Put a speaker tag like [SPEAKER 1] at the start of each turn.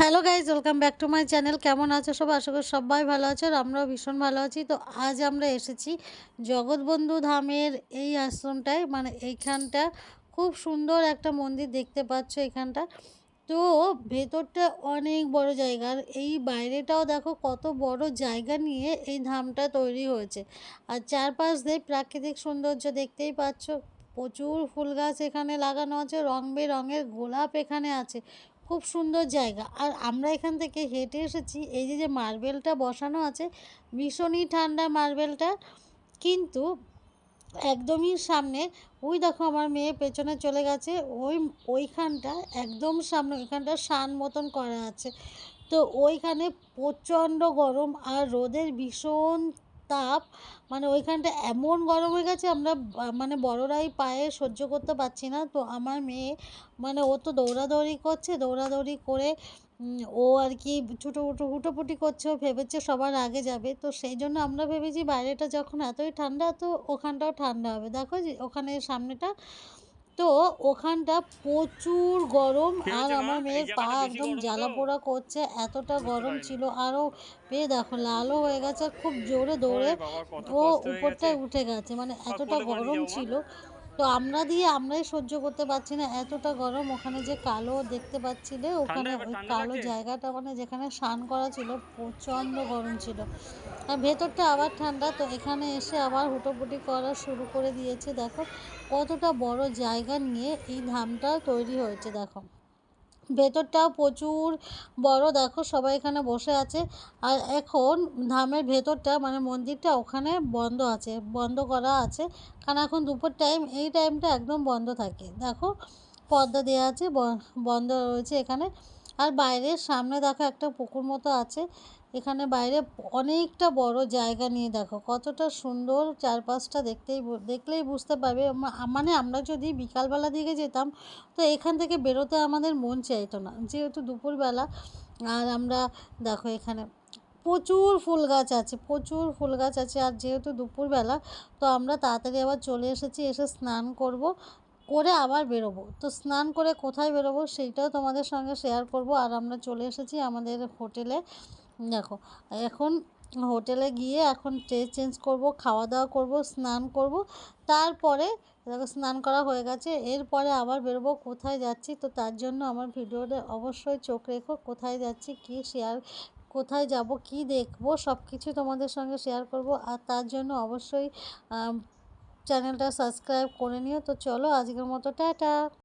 [SPEAKER 1] Hello guys welcome back to my channel কেমন আছো সব? আশা করি সবাই ভালো আছো আর আমরাও ভীষণ ভালো আছি। তো আজ আমরা এসেছি জগৎবন্ধু ধামের এই আশ্রমটায় মানে এইখানটা খুব সুন্দর একটা মন্দির দেখতে পাচ্ছ এখানটা। তো ভেতরটা অনেক বড় জায়গা আর এই বাইরেটাও দেখো কত বড় জায়গা নিয়ে এই ধামটা তৈরি হয়েছে। আর চারপাশ দিয়ে প্রাকৃতিক সৌন্দর্য দেখতেই পাচ্ছ। প্রচুর ফুল গাছ এখানে লাগানো আছে, রং বেরঙের গোলাপ এখানে আছে। খুব সুন্দর জায়গা। আর আমরা এখান থেকে হেঁটে এসেছি, এই যে যে, মার্বেলটা বসানো আছে, ভীষণই ঠান্ডা মার্বেলটা। কিন্তু একদমই সামনে, ওই দেখো আমার মেয়ে পেছনে চলে গেছে, ওই, ওইখানটা একদম সামনে, ওইখানটা শান মতন করা আছে। তো ওইখানে প্রচণ্ড গরম আর রোদের ভীষণ তাপ মানে ওইখানটা এমন গরম হয়ে গেছে, আমরা মানে বড়রাই পায়ে সহ্য করতে পারছি না। তো আমার মেয়ে মানে ও তো দৌড়াদৌড়ি করছে, দৌড়াদৌড়ি করে ও আর কি ছুটো উটো হুটোপুটি করছে, ও ভেবেছে সবার আগে যাবে। তো সেই জন্য আমরা ভেবেছি বাইরেটা যখন এতই ঠান্ডা, তো ওখানটাও ঠান্ডা হবে। দেখো যে ওখানে সামনেটা তো ওখানটা প্রচুর গরম আর আমার মেয়ের পা একদম জ্বালা পোড়া করছে এতটা গরম ছিল আরও মেয়ে দেখো লালও হয়ে গেছে খুব জোরে দৌড়ে ও উপরটায় উঠে গেছে মানে এতটা গরম ছিল তো আমরা দিয়ে আমরাই সহ্য করতে পারছি না। এতটা গরম ওখানে যে কালো দেখতে পাচ্ছিলে ওখানে ওই কালো জায়গাটা মানে যেখানে স্নান করা ছিল প্রচণ্ড গরম ছিল। আর ভেতরটা আবার ঠান্ডা তো এখানে এসে আবার হুটোপুটি করা শুরু করে দিয়েছে। দেখো কতটা বড় জায়গা নিয়ে এই ধামটা তৈরি হয়েছে দেখো। ভেতরটাও প্রচুর বড়। দেখো সবাই এখানে বসে আছে। আর এখন ধামের ভেতরটা মানে মন্দিরটা ওখানে বন্ধ আছে, বন্ধ করা আছে। কারণ এখন দুপুর টাইম এই টাইমটা একদম বন্ধ থাকে। দেখো পর্দা দেওয়া আছে বন্ধ রয়েছে এখানে। আর বাইরের সামনে দেখো একটা পুকুর মতো আছে। এখানে বাইরে অনেকটা বড় জায়গা নিয়ে দেখো। কতটা সুন্দর চারপাশটা দেখতেই দেখলেই বুঝতে পারবে। মানে আমরা যদি বিকালবেলা দিকে যেতাম, তো এখান থেকে বেরোতে আমাদের মন চাইতো না। যেহেতু দুপুরবেলা, আর আমরা দেখো এখানে প্রচুর ফুল গাছ আছে, প্রচুর ফুল গাছ আছে। আর যেহেতু দুপুরবেলা, তো আমরা তাড়াতাড়ি আবার চলে এসেছি, এসে স্নান করব। করে আবার বেরোবো। তো স্নান করে কোথায় বেরোবো সেইটাও তোমাদের সঙ্গে শেয়ার করব। আর আমরা চলে এসেছি আমাদের হোটেলে। দেখো, এখন হোটেলে গিয়ে এখন ড্রেস চেঞ্জ করব খাওয়া দাওয়া করব, স্নান করব। তারপরে দেখো, স্নান করা হয়ে গেছে। এরপরে আবার বেরোবো, কোথায় যাচ্ছি? তো তার জন্য আমার ভিডিওতে অবশ্যই চোখ রেখো। কোথায় যাচ্ছি, কি শেয়ার কোথায় যাব, কি দেখব সব কিছু তোমাদের সঙ্গে শেয়ার করব। আর তার জন্য অবশ্যই চ্যানেলটা সাবস্ক্রাইব করে নিও। তো চলো আজকের মতো টাটা।